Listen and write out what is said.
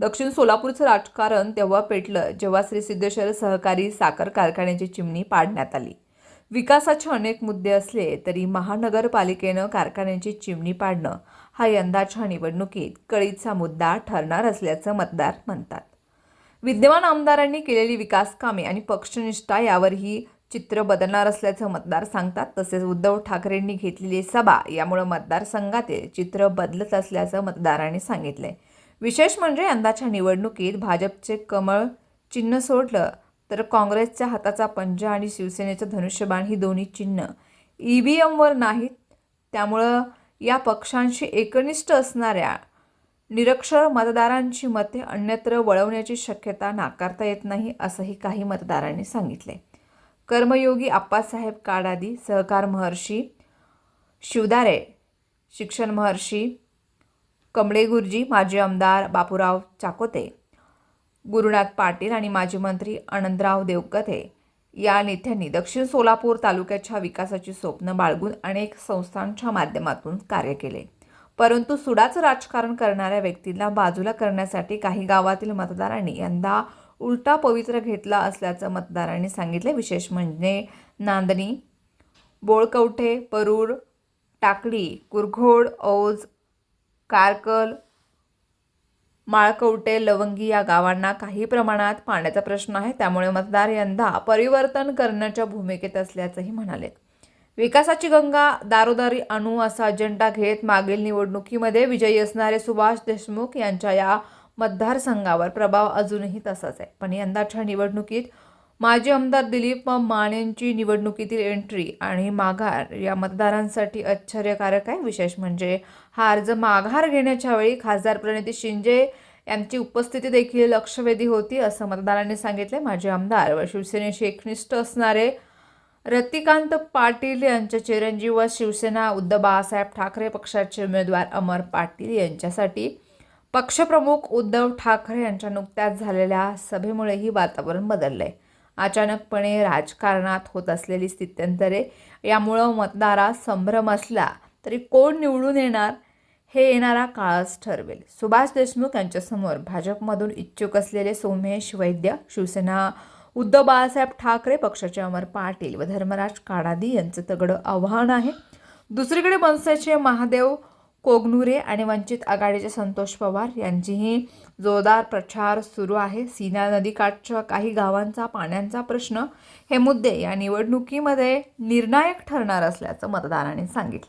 दक्षिण सोलापूरचं राजकारण तेव्हा पेटलं जेव्हा श्री सिद्धेश्वर सहकारी साखर कारखान्याची चिमणी पाडण्यात आली. विकासाचे अनेक मुद्दे असले तरी महानगरपालिकेनं कारखान्याची चिमणी पाडणं हा यंदाच्या निवडणुकीत कळीचा मुद्दा ठरणार असल्याचं मतदार म्हणतात. विद्यमान आमदारांनी केलेली विकास कामे आणि पक्षनिष्ठा यावरही चित्र बदलणार असल्याचं मतदार सांगतात तसेच उद्धव ठाकरेंनी घेतलेली सभा यामुळे मतदारसंघातील चित्र बदलत असल्याचं मतदारांनी सांगितलंय. विशेष म्हणजे यंदाच्या निवडणुकीत भाजपचे कमळ चिन्ह सोडलं तर काँग्रेसच्या हाताचा पंजा आणि शिवसेनेचं धनुष्यबाण ही दोन्ही चिन्ह ई व्ही एमवर नाहीत. त्यामुळं या पक्षांशी एकनिष्ठ असणाऱ्या निरक्षर मतदारांची मते अन्यत्र वळवण्याची शक्यता नाकारता येत नाही असंही काही मतदारांनी सांगितले. कर्मयोगी आप्पासाहेब काडादी सहकार महर्षी शिवदारे शिक्षण महर्षी कमळे गुरुजी माजी आमदार बापूराव चाकोते गुरुनाथ पाटील आणि माजी मंत्री आनंदराव देवकथे या नेत्यांनी दक्षिण सोलापूर तालुक्याच्या विकासाची स्वप्न बाळगून अनेक संस्थांच्या माध्यमातून कार्य केले. परंतु सुडाचं राजकारण करणाऱ्या व्यक्तींना बाजूला करण्यासाठी काही गावातील मतदारांनी यंदा उलटा पवित्र घेतला असल्याचं मतदारांनी सांगितले. विशेष म्हणजे नांदणी बोळकवठे परूर टाकडी कुरघोड औज कारकल माळकवटे लवंगी या गावांना काही प्रमाणात पाण्याचा प्रश्न आहे. त्यामुळे मतदार यंदा परिवर्तन करण्याच्या भूमिकेत असल्याचंही म्हणाले. विकासाची गंगा दारोदारी आणू असा अजेंडा घेत मागील निवडणुकीमध्ये विजयी असणारे सुभाष देशमुख यांच्या या मतदारसंघावर प्रभाव अजूनही तसाच आहे. पण यंदाच्या निवडणुकीत माजी आमदार दिलीप मानेंची निवडणुकीतील एंट्री आणि माघार या मतदारांसाठी आश्चर्यकारक आहे. विशेष म्हणजे हा अर्ज माघार घेण्याच्या वेळी खासदार प्रणिती शिंदे यांची उपस्थिती देखील लक्षवेधी होती असं मतदारांनी सांगितले माजी आमदार व शिवसेनेशी एकनिष्ठ असणारे रतिकांत पाटील यांच्या चिरंजीव व शिवसेना उद्धव बाळासाहेब ठाकरे पक्षाचे उमेदवार अमर पाटील यांच्यासाठी पक्षप्रमुख उद्धव ठाकरे यांच्या नुकत्याच झालेल्या सभेमुळेही वातावरण बदललं आहे अचानकपणे राजकारणात होत असलेली स्थित्यंतरे यामुळं मतदारात संभ्रम असला तरी कोण निवडून येणार हे येणारा काळच ठरवेल. सुभाष देशमुख यांच्यासमोर भाजपमधून इच्छुक असलेले सोमेश वैद्य शिवसेना उद्धव बाळासाहेब ठाकरे पक्षाचे अमर पाटील व धर्मराज काडादी यांचं तगडं आव्हान आहे. दुसरीकडे मनसेचे महादेव कोगनुरे आणि वंचित आघाडीचे संतोष पवार यांचीही जोरदार प्रचार सुरू आहे. सीना नदीकाठच्या काही गावांचा पाण्याचा प्रश्न हे मुद्दे या निवडणुकीमध्ये निर्णायक ठरणार असल्याचं मतदारांनी सांगितले.